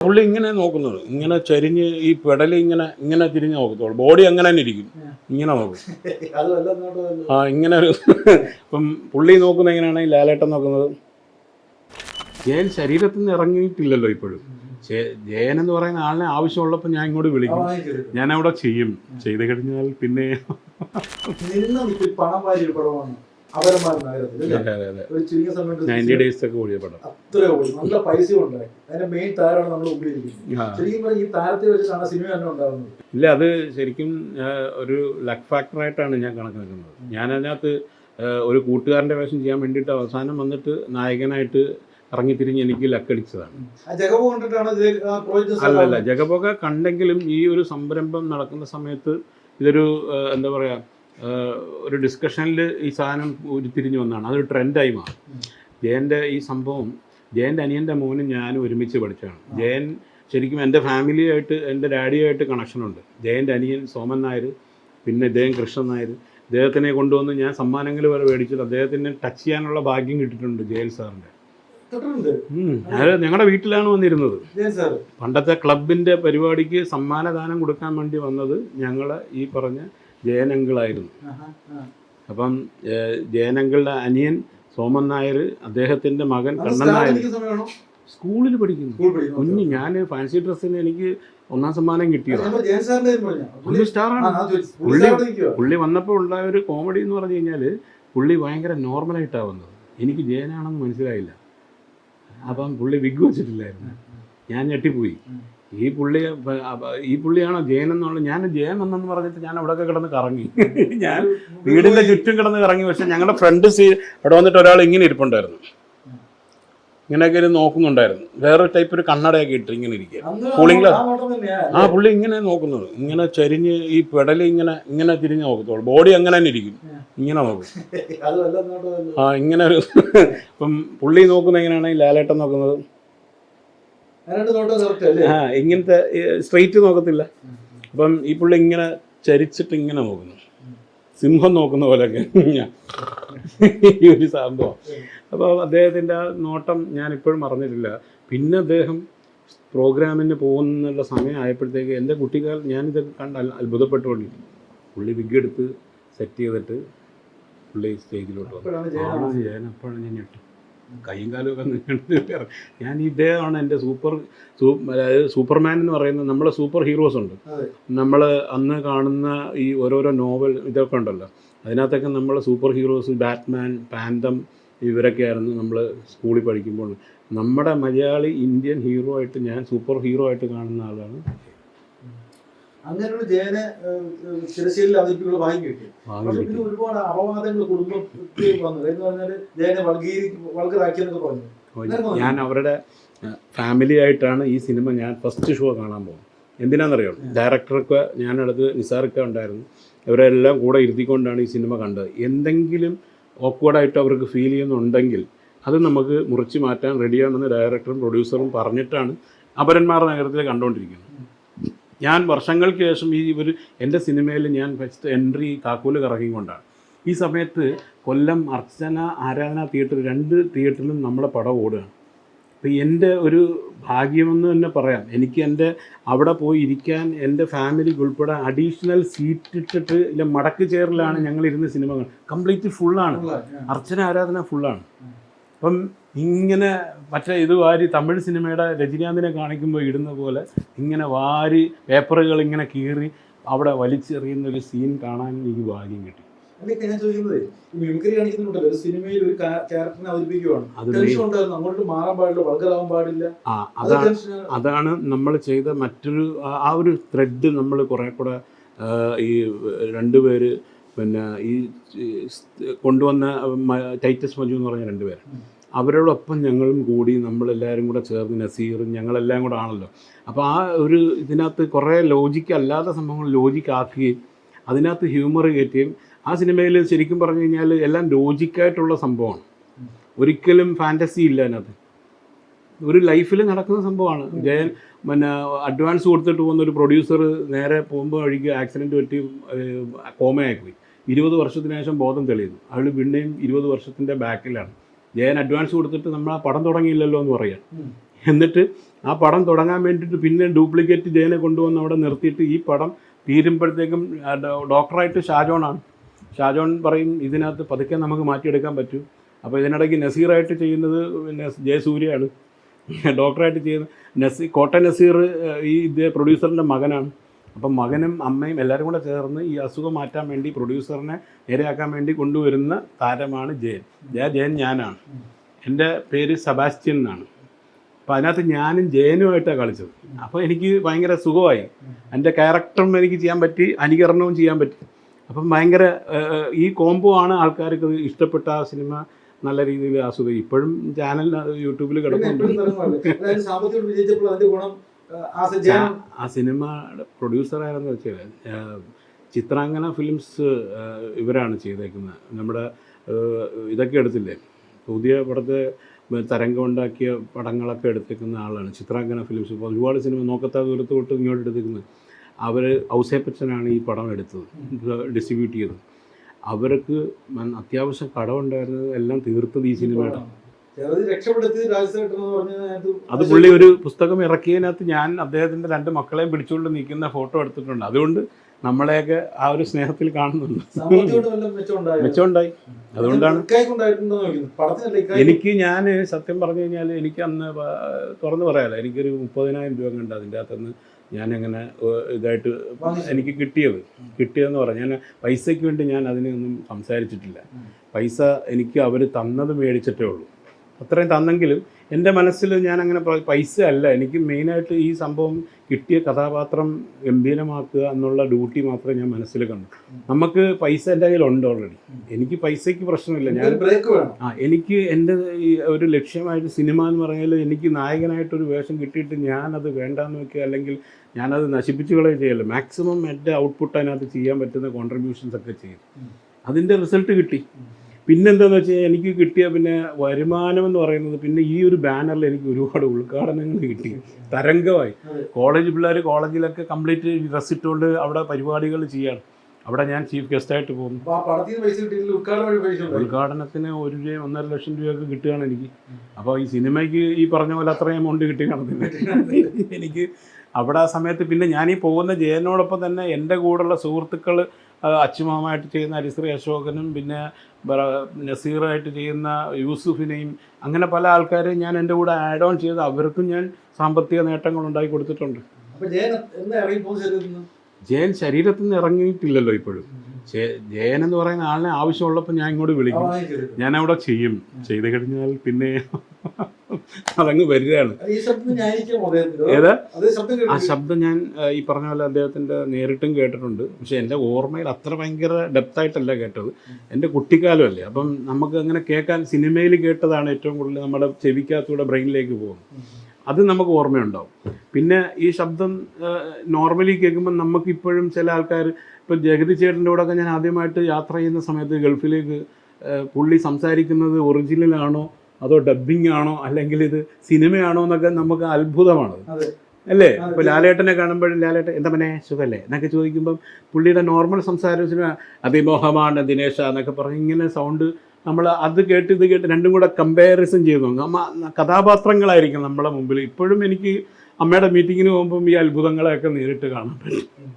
പുള്ളി ഇങ്ങനെ നോക്കുന്നത്. ഇങ്ങനെ ചരിഞ്ഞ് ഈ പെടൽ ഇങ്ങനെ ഇങ്ങനെ തിരിഞ്ഞ് നോക്കത്തുള്ളൂ. ബോഡി അങ്ങനെ തന്നെ ഇരിക്കും. ഇങ്ങനെ നോക്കും. ആ ഇങ്ങനെ ഒരു ഇപ്പം പുള്ളി നോക്കുന്നത് എങ്ങനെയാണ്? ഈ ലാലേട്ടൻ നോക്കുന്നത്. ജയൻ ശരീരത്തിൽ നിന്ന് ഇറങ്ങിയിട്ടില്ലല്ലോ ഇപ്പോഴും. ജയ- ജയൻ എന്ന് പറയുന്ന ആളിനെ ആവശ്യമുള്ളപ്പോൾ ഞാൻ ഇങ്ങോട്ട് വിളിക്കും. ഞാൻ അവിടെ ചെയ്യും. ചെയ്ത് കഴിഞ്ഞാൽ പിന്നെ നയന്റി ഡേയ്സ് ഒക്കെ ഓടിയ പടം. അത്രേ ഉള്ളൂ. നല്ല പൈസ ഉണ്ടായി. അതിന്റെ മെയിൻ താരമാണ് നമ്മൾ. ഈ താരത്തെ വെച്ചിട്ടാണ് സിനിമ തന്നെ ഉണ്ടാകുന്നത്. ഇല്ല അത് ശരിക്കും ഒരു ലക്ക് ഫാക്ടറായിട്ടാണ് ഞാൻ കണക്കാക്കുന്നത്. ഞാൻ അതിനകത്ത് ഒരു കൂട്ടുകാരന്റെ വേഷം ചെയ്യാൻ വേണ്ടിട്ട് അവസാനം വന്നിട്ട് നായകനായിട്ട് ഇറങ്ങി തിരിഞ്ഞ് എനിക്ക് ലക്കടിച്ചതാണ് അല്ലല്ല ജഗബോക കണ്ടെങ്കിലും ഈ ഒരു സംരംഭം നടക്കുന്ന സമയത്ത് ഇതൊരു എന്താ പറയുക ആ, ഒരു ഡിസ്കഷനിൽ ഈ സാധനം ഉരുത്തിരിഞ്ഞു വന്നതാണ്. അതൊരു ട്രെൻഡായി മാറും. ജയന്റെ ഈ സംഭവം ജയന്റെ അനിയന്റെ മോനും ഞാനും ഒരുമിച്ച് പഠിച്ചതാണ്. ജയൻ ശരിക്കും എന്റെ ഫാമിലിയായിട്ട് എന്റെ ഡാഡിയായിട്ട് കണക്ഷനുണ്ട് ജയന്റെ അനിയൻ സോമൻ നായർ പിന്നെ ഇദ്ദേഹം കൃഷ്ണൻ നായർ. അദ്ദേഹത്തിനെ കൊണ്ടുവന്ന് ഞാൻ സമ്മാനങ്ങൾ വരെ മേടിച്ചിട്ട് അദ്ദേഹത്തിന് ടച്ച് ചെയ്യാനുള്ള ഭാഗ്യം കിട്ടിയിട്ടുണ്ട് ജയൽ സാറിന്റെ. ഞങ്ങളുടെ വീട്ടിലാണ് വന്നിരുന്നത്. ജയൻ പണ്ടത്തെ ക്ലബിന്റെ പരിപാടിക്ക് സമ്മാനദാനം കൊടുക്കാൻ വേണ്ടി വന്നത് ഞങ്ങളെ ഈ പറഞ്ഞ ജയനങ്കിളായിരുന്നു. അപ്പം ജയനങ്കിളുടെ അനിയൻ സോമൻ നായർ അദ്ദേഹത്തിന്റെ മകൻ കണ്ണൻ നായർ. സ്കൂളിൽ പഠിക്കുന്നു. കുഞ്ഞ് ഞാൻ ഫാൻസി ഡ്രസ്സിന് എനിക്ക് ഒന്നാം സമ്മാനം കിട്ടിയത്. സ്റ്റാറാണ് പുള്ളി പുള്ളി- വന്നപ്പോൾ ഉണ്ടായ ഒരു കോമഡി എന്ന് പറഞ്ഞു കഴിഞ്ഞാൽ പുള്ളി ഭയങ്കര നോർമലായിട്ടാണ് വന്നത്. എനിക്ക് ജയനാണെന്ന് മനസ്സിലായില്ല. അപ്പം പുള്ളി വിഗ് വെച്ചിട്ടില്ലായിരുന്നു. ഞാൻ ഞെട്ടിപ്പോയി. ഈ പുള്ളി ഈ പുള്ളിയാണോ ജയൻ എന്നുള്ള ഞാൻ ജയൻ എന്നെന്ന് പറഞ്ഞിട്ട് ഞാൻ അവിടെയൊക്കെ കിടന്ന് കറങ്ങി. ഞാൻ വീടിന്റെ ചുറ്റും കിടന്ന് കറങ്ങി. പക്ഷെ ഞങ്ങളുടെ ഫ്രണ്ട് സീ അവിടെ വന്നിട്ട് ഒരാൾ ഇങ്ങനെ ഇരിപ്പുണ്ടായിരുന്നു. ഇങ്ങനെയൊക്കെ ഇരുന്ന് നോക്കുന്നുണ്ടായിരുന്നു. വേറെ ടൈപ്പ് ഒരു കണ്ണടയൊക്കെ ഇട്ട് ഇങ്ങനെ ഇരിക്കുക കൂളിംഗ് ആ ആ പുള്ളി ഇങ്ങനെ നോക്കുന്നത്. ഇങ്ങനെ ചരിഞ്ഞ് ഈ പെടൽ ഇങ്ങനെ ഇങ്ങനെ തിരിഞ്ഞ് നോക്കത്തുള്ളൂ. ബോഡി അങ്ങനെ തന്നെ ഇരിക്കും. ഇങ്ങനെ നോക്കും. ആ ഇങ്ങനെ ഒരു ഇപ്പം പുള്ളി നോക്കുന്ന എങ്ങനെയാണ്? ഈ ലാലേട്ടൻ നോക്കുന്നത് അതിനായിട്ട് നോട്ടം correct അല്ലേ? ആ ഇങ്ങനത്തെ സ്ട്രെയിറ്റ് നോക്കത്തില്ല. അപ്പം ഈ പുള്ളി ഇങ്ങനെ ചരിച്ചിട്ട് ഇങ്ങനെ നോക്കുന്നു. സിംഹം നോക്കുന്ന പോലെ ഈ ഒരു സംഭവം. അപ്പോൾ അദ്ദേഹത്തിന്റെ ആ നോട്ടം ഞാൻ ഇപ്പോഴും മറന്നിട്ടില്ല. പിന്നെ അദ്ദേഹം പ്രോഗ്രാമിന് പോകുന്നുള്ള സമയം ആയപ്പോഴത്തേക്ക് എന്റെ കുട്ടിക്കാൽ ഞാനിത് കണ്ട് അത്ഭുതപ്പെട്ടുകൊണ്ടിരിക്കും പുള്ളി വിഗ് എടുത്ത് സെറ്റ് ചെയ്തിട്ട് പുള്ളി സ്റ്റേജിലോട്ട് വന്നു. അപ്പോഴാണ് ഞാൻ അപ്പോഴാണ് ഞാൻ ഞെട്ടി. കൈയും കാലും ഒക്കെ നീണ്ട് ഞാൻ ഇദ്ദേഹമാണ് എന്റെ സൂപ്പർ അതായത് സൂപ്പർമാൻ എന്ന് പറയുന്നത് നമ്മളെ സൂപ്പർ ഹീറോസ് ഉണ്ട്. നമ്മൾ അന്ന് കാണുന്ന ഈ ഓരോരോ നോവൽ ഇതൊക്കെ ഉണ്ടല്ലോ. അതിനകത്തൊക്കെ നമ്മൾ സൂപ്പർ ഹീറോസ് ബാറ്റ്മാൻ പാന്തം ഇവരൊക്കെ ആയിരുന്നു നമ്മൾ സ്കൂളിൽ പഠിക്കുമ്പോൾ. നമ്മുടെ മലയാളി ഇന്ത്യൻ ഹീറോ ആയിട്ട് ഞാൻ സൂപ്പർ ഹീറോ ആയിട്ട് കാണുന്ന ആളാണ് അങ്ങനെയുള്ള ജയനെ തിരശ്ശീലിൽ അവതരിപ്പിക്കുന്ന ഭാഗ്യം കിട്ടി. പക്ഷെ വാങ്ങി പിന്നെ ഒരുപാട് അപവാദങ്ങൾ കുടുംബത്തിൽ വന്നു. എന്ന് പറഞ്ഞാൽ ജയനെ വൾഗീരി വൾഗറാക്കിയെന്നൊക്കെ പറഞ്ഞു. ഞാൻ അവരുടെ ഫാമിലി ആയിട്ടാണ് ഈ സിനിമ ഞാൻ ഫസ്റ്റ് ഷോ കാണാൻ പോകുന്നത്. എന്തിനാണെന്നറിയോ ഡയറക്ടറൊക്കെ ഞാനടുത്ത് നിസാറൊക്കെ ഉണ്ടായിരുന്നു. ഇവരെല്ലാം കൂടെ ഇരുത്തിക്കൊണ്ടാണ് ഈ സിനിമ കണ്ടത്. എന്തെങ്കിലും ഓക്വേർഡായിട്ട് അവർക്ക് ഫീൽ ചെയ്യുന്നുണ്ടെങ്കിൽ അത് നമുക്ക് മുറിച്ച് മാറ്റാൻ റെഡിയാണെന്ന് ഡയറക്ടറും പ്രൊഡ്യൂസറും പറഞ്ഞിട്ടാണ് അപരന്മാർ നഗരത്തിൽ കണ്ടുകൊണ്ടിരിക്കുന്നത് ഞാൻ വർഷങ്ങൾക്ക് ശേഷം ഈ ഇവർ എന്റെ സിനിമയിൽ ഞാൻ ഫസ്റ്റ് എൻട്രി കാക്കൂൽ കറങ്ങിക്കൊണ്ടാണ് ഈ സമയത്ത് കൊല്ലം അർച്ചന ആരാധന തിയേറ്റർ രണ്ട് തിയേറ്ററിലും നമ്മളെ പടം ഓടുകയാണ്. അപ്പോൾ എന്റെ ഒരു ഭാഗ്യമെന്ന് തന്നെ പറയാം. എനിക്ക് എന്റെ അവിടെ പോയി ഇരിക്കാൻ എന്റെ ഫാമിലിക്ക് ഉൾപ്പെടെ അഡീഷണൽ സീറ്റ് ഇട്ടിട്ട് ഇല്ല മടക്ക് ചെയറിലാണ് ഞങ്ങൾ ഇരുന്ന് സിനിമ കംപ്ലീറ്റ് ഫുള്ളാണ് അർച്ചന ആരാധന ഫുള്ളാണ് അപ്പം ഇങ്ങനെ മറ്റേ ഇത് വാരി തമിഴ് സിനിമയുടെ രജനീകാന്തിനെ കാണിക്കുമ്പോൾ ഇടുന്ന പോലെ ഇങ്ങനെ വാരി പേപ്പറുകൾ ഇങ്ങനെ കീറി അവിടെ വലിച്ചെറിയുന്ന ഒരു സീൻ കാണാൻ എനിക്ക് ഭാഗ്യം കിട്ടി. ഞാൻ ചോദിക്കുന്നത് ഈ മിമിക്രി കാണിക്കുന്നുണ്ടല്ലോ ഒരു സിനിമയിൽ ഒരു ക്യാരക്ടറിനെ ടെൻഷൻ ഉണ്ടായിരുന്നു അങ്ങോട്ട് മാറാൻ പാടില്ല പാടില്ല. അതാണ് നമ്മൾ ചെയ്ത മറ്റൊരു ആ- ഒരു ത്രെഡ് നമ്മൾ കുറെ കൂടെ ഈ രണ്ടുപേര് പിന്നെ ഈ കൊണ്ടുവന്ന ടൈറ്റസ് മജു എന്ന് പറഞ്ഞ രണ്ടുപേർ അവരോടൊപ്പം ഞങ്ങളും കൂടി നമ്മളെല്ലാവരും കൂടെ ചേർന്ന് നസീറും ഞങ്ങളെല്ലാം കൂടെ ആണല്ലോ. അപ്പോൾ ആ ഒരു ഇതിനകത്ത് കുറേ ലോജിക്ക് അല്ലാത്ത സംഭവങ്ങൾ ലോജിക്കാക്കുകയും അതിനകത്ത് ഹ്യൂമർ കയറ്റുകയും ആ സിനിമയിൽ ശരിക്കും പറഞ്ഞു കഴിഞ്ഞാൽ എല്ലാം ലോജിക്കായിട്ടുള്ള സംഭവമാണ്. ഒരിക്കലും ഫാന്റസി ഇല്ല അതിനകത്ത്. ഒരു ലൈഫിൽ നടക്കുന്ന സംഭവമാണ്. ജയൻ പിന്നെ അഡ്വാൻസ് കൊടുത്തിട്ട് പോകുന്ന ഒരു പ്രൊഡ്യൂസർ നേരെ പോകുമ്പോൾ വഴിക്ക് ആക്സിഡന്റ് പറ്റി കോമയായി പോയി ഇരുപത് വർഷത്തിന് ശേഷം ബോധം തെളിയുന്നു. അയാൾ പിന്നെയും ഇരുപത് വർഷത്തിന്റെ ബാക്കിലാണ് ജയൻ അഡ്വാൻസ് കൊടുത്തിട്ട് നമ്മൾ ആ പടം തുടങ്ങിയില്ലല്ലോ എന്ന് പറയാം. എന്നിട്ട് ആ പടം തുടങ്ങാൻ വേണ്ടിയിട്ട് പിന്നെ ഡ്യൂപ്ലിക്കേറ്റ് ജയനെ കൊണ്ടുവന്ന് അവിടെ നിർത്തിയിട്ട് ഈ പടം തീരുമ്പോഴത്തേക്കും ഡോക്ടറായിട്ട് ഷാജോണാണ്. ഷാജോൺ പറയും ഇതിനകത്ത് പതുക്കെ നമുക്ക് മാറ്റിയെടുക്കാൻ പറ്റൂ. അപ്പോൾ ഇതിനിടയ്ക്ക് നസീറായിട്ട് ചെയ്യുന്നത് പിന്നെ ജയസൂര്യയാണ്. ഡോക്ടറായിട്ട് ചെയ്യുന്ന നസീർ കോട്ട നസീർ ഈ ഇത് പ്രൊഡ്യൂസറിന്റെ മകനാണ്. അപ്പം മകനും അമ്മയും എല്ലാവരും കൂടെ ചേർന്ന് ഈ അസുഖം മാറ്റാൻ വേണ്ടി പ്രൊഡ്യൂസറിനെ നേരെയാക്കാൻ വേണ്ടി കൊണ്ടുവരുന്ന താരമാണ് ജയൻ. ജയ ജയൻ ഞാനാണ്. എന്റെ പേര് സെബാസ്റ്റ്യൻ എന്നാണ്. അപ്പോൾ അതിനകത്ത് ഞാനും ജയനുമായിട്ടാണ് കളിച്ചത്. അപ്പോൾ എനിക്ക് ഭയങ്കര സുഖമായി. എന്റെ ക്യാരക്ടറും എനിക്ക് ചെയ്യാൻ പറ്റി അനുകരണവും ചെയ്യാൻ പറ്റി. അപ്പം ഭയങ്കര ഈ കോംബോ ആണ് ആൾക്കാർക്ക് ഇഷ്ടപ്പെട്ട ആ സിനിമ നല്ല രീതിയിൽ ആസ്വദിക്കും. ഇപ്പോഴും ചാനൽ യൂട്യൂബിൽ കിടക്കുന്നുണ്ട് ആ, സിനിമ പ്രൊഡ്യൂസർ ആരെന്ന് വെച്ചാൽ ചിത്രാങ്കന ഫിലിംസ് ഇവരാണ് ചെയ്തേക്കുന്നത്. നമ്മുടെ ഇതൊക്കെ എടുത്തില്ലേ? പുതിയ പടത്തെ തരംഗം ഉണ്ടാക്കിയ പടങ്ങളൊക്കെ എടുത്തേക്കുന്ന ആളാണ് ചിത്രാങ്കന ഫിലിംസ് ഇപ്പോൾ ഒരുപാട് സിനിമ നോക്കത്താ ദൂരത്ത് തൊട്ട് ഇങ്ങോട്ട് എടുത്തേക്കുന്നത്. അവർ ഔസേപ്പച്ചനാണ് ഈ പടം എടുത്തത് ഡിസ്ട്രിബ്യൂട്ട് ചെയ്തത്. അവർക്ക് അത്യാവശ്യം കടമുണ്ടായിരുന്നത് എല്ലാം തീർത്തത് ഈ സിനിമയുടെ അത് പുള്ളി ഒരു പുസ്തകം ഇറക്കിയതിനകത്ത് ഞാൻ അദ്ദേഹത്തിന്റെ രണ്ട് മക്കളെയും പിടിച്ചുകൊണ്ട് നിൽക്കുന്ന ഫോട്ടോ എടുത്തിട്ടുണ്ട്. അതുകൊണ്ട് നമ്മളെയൊക്കെ ആ ഒരു സ്നേഹത്തിൽ കാണുന്നുണ്ട്. മെച്ചമുണ്ടായി. അതുകൊണ്ടാണ് എനിക്ക് ഞാൻ സത്യം പറഞ്ഞു കഴിഞ്ഞാൽ എനിക്ക് അന്ന് തുറന്നു പറയാലോ എനിക്കൊരു മുപ്പതിനായിരം രൂപ കണ്ട് അതിന്റെ അകത്തുനിന്ന് ഞാനങ്ങനെ ഇതായിട്ട് എനിക്ക് കിട്ടിയത്. കിട്ടിയതെന്ന് പറഞ്ഞാൽ ഞാൻ പൈസയ്ക്ക് വേണ്ടി ഞാൻ അതിനൊന്നും സംസാരിച്ചിട്ടില്ല. പൈസ എനിക്ക് അവർ തന്നത് മേടിച്ചിട്ടേ ഉള്ളൂ. അത്രയും തന്നെങ്കിലും എന്റെ മനസ്സിൽ ഞാൻ അങ്ങനെ പൈസ അല്ല എനിക്ക് മെയിനായിട്ട് ഈ സംഭവം കിട്ടിയ കഥാപാത്രം ഗംഭീരമാക്കുക എന്നുള്ള ഡ്യൂട്ടി മാത്രമേ ഞാൻ മനസ്സിൽ കണ്ടു. നമുക്ക് പൈസ എന്റെ കയ്യിലുണ്ട് ഓൾറെഡി എനിക്ക് പൈസയ്ക്ക് പ്രശ്നമില്ല. ഞാൻ ആ എനിക്ക് എന്റെ ഒരു ലക്ഷ്യമായിട്ട് സിനിമ എന്ന് പറഞ്ഞാൽ എനിക്ക് നായകനായിട്ടൊരു വേഷം കിട്ടിയിട്ട് ഞാനത് വേണ്ടാന്ന് വെക്കുക അല്ലെങ്കിൽ ഞാനത് നശിപ്പിച്ചു കളയുക ചെയ്യല്ല. മാക്സിമം എന്റെ ഔട്ട്പുട്ട് അതിനകത്ത് ചെയ്യാൻ പറ്റുന്ന കോൺട്രിബ്യൂഷൻസ് ഒക്കെ ചെയ്യും അതിന്റെ റിസൾട്ട് കിട്ടി. പിന്നെന്താന്ന് വെച്ച് കഴിഞ്ഞാൽ എനിക്ക് കിട്ടിയ പിന്നെ വരുമാനം എന്ന് പറയുന്നത് പിന്നെ ഈ ഒരു ബാനറിൽ എനിക്ക് ഒരുപാട് ഉദ്ഘാടനങ്ങൾ കിട്ടി. തരംഗമായി. കോളേജ് പിള്ളേർ കോളേജിലൊക്കെ കംപ്ലീറ്റ് ഡ്രസ് ഇട്ടുകൊണ്ട് അവിടെ പരിപാടികൾ ചെയ്യാണ്. അവിടെ ഞാൻ ചീഫ് ഗസ്റ്റായിട്ട് പോകുന്നു. ഉദ്ഘാടനത്തിന് ഒരു രൂപ ഒന്നര ലക്ഷം രൂപയൊക്കെ കിട്ടുകയാണ് എനിക്ക്. അപ്പോൾ ഈ സിനിമയ്ക്ക് ഈ പറഞ്ഞ പോലെ അത്രയും എമൗണ്ട് കിട്ടി കാണത്തില്ല എനിക്ക് അവിടെ ആ സമയത്ത് പിന്നെ ഞാൻ ഈ പോകുന്ന ജയനോടൊപ്പം തന്നെ എന്റെ കൂടെയുള്ള സുഹൃത്തുക്കൾ അച്ചുമാമായിട്ട് ചെയ്യുന്ന ഹരിശ്രീ അശോകനും പിന്നെ നസീറായിട്ട് ചെയ്യുന്ന യൂസുഫിനെയും അങ്ങനെ പല ആൾക്കാരെയും ഞാൻ എന്റെ കൂടെ ആഡ് ഓൺ ചെയ്ത് അവർക്കും ഞാൻ സാമ്പത്തിക നേട്ടങ്ങൾ ഉണ്ടാക്കി കൊടുത്തിട്ടുണ്ട്. ജയൻ ശരീരത്തിൽ നിന്ന്? ഇറങ്ങിയിട്ടില്ലല്ലോ ഇപ്പോഴും. ജയൻ എന്ന് പറയുന്ന ആളിനെ ആവശ്യമുള്ളപ്പോൾ ഞാൻ ഇങ്ങോട്ട് വിളിക്കും. ഞാൻ അവിടെ ചെയ്യും. ചെയ്ത് കഴിഞ്ഞാൽ പിന്നെ അതങ്ങ് വരികയാണ്. ഏതാ? ആ ശബ്ദം ഞാൻ ഈ പറഞ്ഞ പോലെ അദ്ദേഹത്തിന്റെ നേരിട്ടും കേട്ടിട്ടുണ്ട്. പക്ഷെ എന്റെ ഓർമ്മയിൽ അത്ര ഭയങ്കര ഡെപ്തായിട്ടല്ല കേട്ടത്. എന്റെ കുട്ടിക്കാലമല്ലേ. അപ്പം നമുക്ക് അങ്ങനെ കേൾക്കാൻ സിനിമയിൽ കേട്ടതാണ് ഏറ്റവും കൂടുതൽ നമ്മുടെ ചെവിക്കകത്തൂടെ ബ്രെയിനിലേക്ക് പോകുന്നത്. അത് നമുക്ക് ഓർമ്മയുണ്ടാവും. പിന്നെ ഈ ശബ്ദം നോർമലി കേൾക്കുമ്പോൾ നമുക്ക് ഇപ്പോഴും ചില ആൾക്കാർ ഇപ്പോൾ ജഗതി ചേട്ടന്റെ കൂടെയൊക്കെ ഞാൻ ആദ്യമായിട്ട് യാത്ര ചെയ്യുന്ന സമയത്ത് ഗൾഫിലേക്ക് പുള്ളി സംസാരിക്കുന്നത് ഒറിജിനലാണോ അതോ ഡബ്ബിംഗ് ആണോ അല്ലെങ്കിൽ ഇത് സിനിമയാണോ എന്നൊക്കെ നമുക്ക് അത്ഭുതമാണ്. അതെ. അല്ലേ. ഇപ്പൊ ലാലേട്ടനെ കാണുമ്പോഴും ലാലേട്ടൻ എന്താ മനെ സുഖല്ലേ? എന്നൊക്കെ ചോദിക്കുമ്പം പുള്ളിയുടെ നോർമൽ സംസാരത്തിന് അതിമോഹമാണ് ദിനേശ എന്നൊക്കെ പറഞ്ഞ് ഇങ്ങനെ സൗണ്ട് നമ്മൾ അത് കേട്ട് ഇത് കേട്ട് രണ്ടും കൂടെ കമ്പാരിസൺ ചെയ്ത്. നോക്കാം കഥാപാത്രങ്ങളായിരിക്കും നമ്മളെ മുമ്പിൽ ഇപ്പോഴും എനിക്ക് അമ്മയുടെ മീറ്റിങ്ങിന് പോകുമ്പം ഈ അത്ഭുതങ്ങളെയൊക്കെ നേരിട്ട് കാണാൻ പറ്റും.